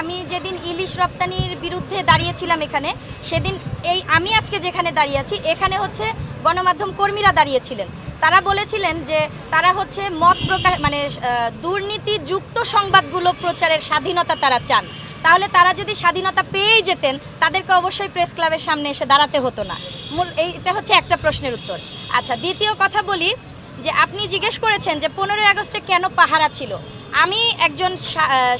আমি যেদিন ইলিশ রপ্তানির বিরুদ্ধে দাঁড়িয়েছিলাম এখানে, সেদিন এই আমি আজকে যেখানে দাঁড়িয়ে আছি, এখানে হচ্ছে গণমাধ্যম কর্মীরা দাঁড়িয়েছিলেন। তারা বলেছিলেন যে তারা হচ্ছে মত প্রকাশ মানে দুর্নীতিযুক্ত সংবাদগুলো প্রচারের স্বাধীনতা তারা চান। তাহলে তারা যদি স্বাধীনতা পেয়েই যেতেন, তাদেরকে অবশ্যই প্রেস ক্লাবের সামনে এসে দাঁড়াতে হতো না। মূল, এইটা হচ্ছে একটা প্রশ্নের উত্তর। আচ্ছা দ্বিতীয় কথা বলি যে আপনি জিজ্ঞেস করেছেন যে পনেরোই আগস্টে কেন পাহারা ছিল। আমি একজন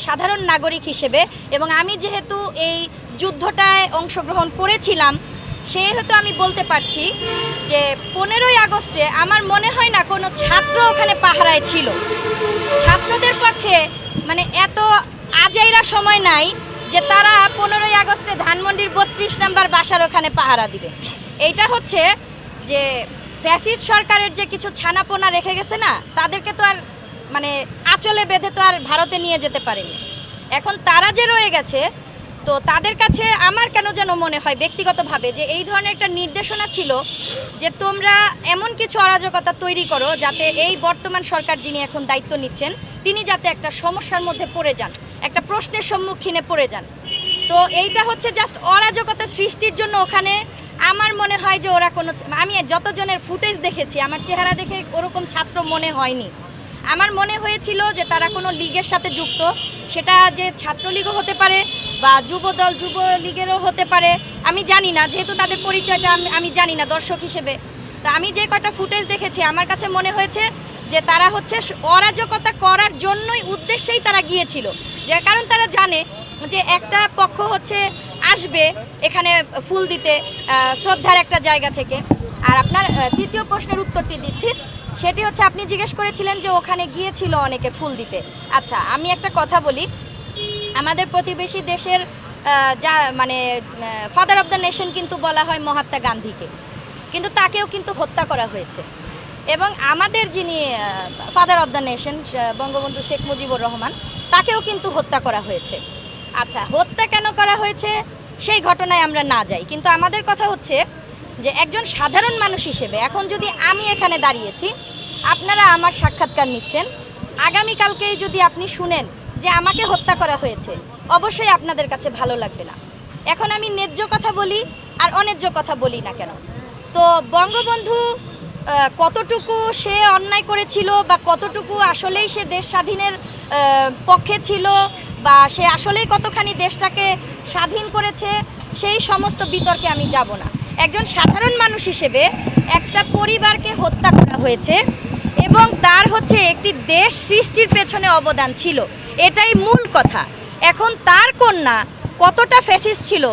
সাধারণ নাগরিক হিসেবে এবং আমি যেহেতু এই যুদ্ধটায় অংশগ্রহণ করেছিলাম, সেহেতু আমি বলতে পারছি যে পনেরোই আগস্টে আমার মনে হয় না কোনো ছাত্র ওখানে পাহারায় ছিল। ছাত্রদের পক্ষে মানে এত আজাইরা সময় নাই যে তারা পনেরোই আগস্টে ধানমন্ডির বত্রিশ নাম্বার বাসার ওখানে পাহারা দিবে। এইটা হচ্ছে যে ফ্যাসিস্ট সরকারের যে কিছু ছানাপোনা রেখে গেছে না, তাদেরকে তো আর মানে আঁচলে বেঁধে তো আর ভারতে নিয়ে যেতে পারেনি। এখন তারা যে রয়ে গেছে, তো তাদের কাছে আমার কেন যেন মনে হয় ব্যক্তিগতভাবে যে এই ধরনের একটা নির্দেশনা ছিল যে তোমরা এমন কিছু অরাজকতা তৈরি করো যাতে এই বর্তমান সরকার যিনি এখন দায়িত্ব নিচ্ছেন, তিনি যাতে একটা সমস্যার মধ্যে পড়ে যান, একটা প্রশ্নের সম্মুখীনে পড়ে যান। তো এইটা হচ্ছে জাস্ট অরাজকতা সৃষ্টির জন্য ওখানে আমার মনে হয় যে ওরা কোনো আমি যতজনের ফুটেজ দেখেছি, আমার চেহারা দেখে ওরকম ছাত্র মনে হয়নি। আমার মনে হয়েছিল যে তারা কোনো লীগের সাথে যুক্ত, সেটা যে ছাত্রলীগও হতে পারে বা যুবদল যুব লীগেরও হতে পারে, আমি জানি না, যেহেতু তাদের পরিচয়টা আমি জানি না দর্শক হিসেবে। তো আমি যে কটা ফুটেজ দেখেছি, আমার কাছে মনে হয়েছে যে তারা হচ্ছে অরাজকতা করার জন্যই উদ্দেশ্যেই তারা গিয়েছিল। যার কারণ তারা জানে যে একটা পক্ষ হচ্ছে আসবে এখানে ফুল দিতে শ্রদ্ধার একটা জায়গা থেকে। আর আপনার তৃতীয় প্রশ্নের উত্তরটি দিচ্ছি। সেটি হচ্ছে আপনি জিজ্ঞেস করেছিলেন যে ওখানে গিয়েছিল অনেকে ফুল দিতে। আচ্ছা আমি একটা কথা বলি। আমাদের প্রতিবেশী দেশের যা মানে ফাদার অফ দ্য নেশন কিন্তু বলা হয় মহাত্মা গান্ধীকে। কিন্তু তাকেও কিন্তু হত্যা করা হয়েছে। এবং আমাদের যিনি father of the nation Bangabandhu Sheikh Mujibur Rahman, তাকেও কিন্তু হত্যা করা হয়েছে। আচ্ছা হত্যা কেন করা হয়েছে? সেই ঘটনায় আমরা না যাই। কিন্তু আমাদের কথা হচ্ছে যে একজন সাধারণ মানুষ হিসেবে এখন যদি আমি এখানে দাঁড়িয়েছি, আপনারা আমার সাক্ষাৎকার নিচ্ছেন। আগামীকালকেই যদি আপনি শুনেন যে আমাকে হত্যা করা হয়েছে, অবশ্যই আপনাদের কাছে ভালো লাগবে না। এখন আমি ন্যায্য কথা বলি আর অন্যায্য কথা বলি না কেন? তো বঙ্গবন্ধু কতটুকু সে অন্যায় করেছিল বা কতটুকু আসলেই সে দেশ স্বাধীনের পক্ষে ছিল বা সে আসলেই কতখানি দেশটাকে স্বাধীন করেছে, সেই সমস্ত বিতর্কে আমি যাব না। একজন সাধারণ মানুষ হিসেবে একটা পরিবারকে হত্যা করা হয়েছে এবং তার হচ্ছে একটি দেশ সৃষ্টির পেছনে অবদান ছিল। এটাই মূল কথা। এখন তার কন্যা কতটা ফেসিস ছিল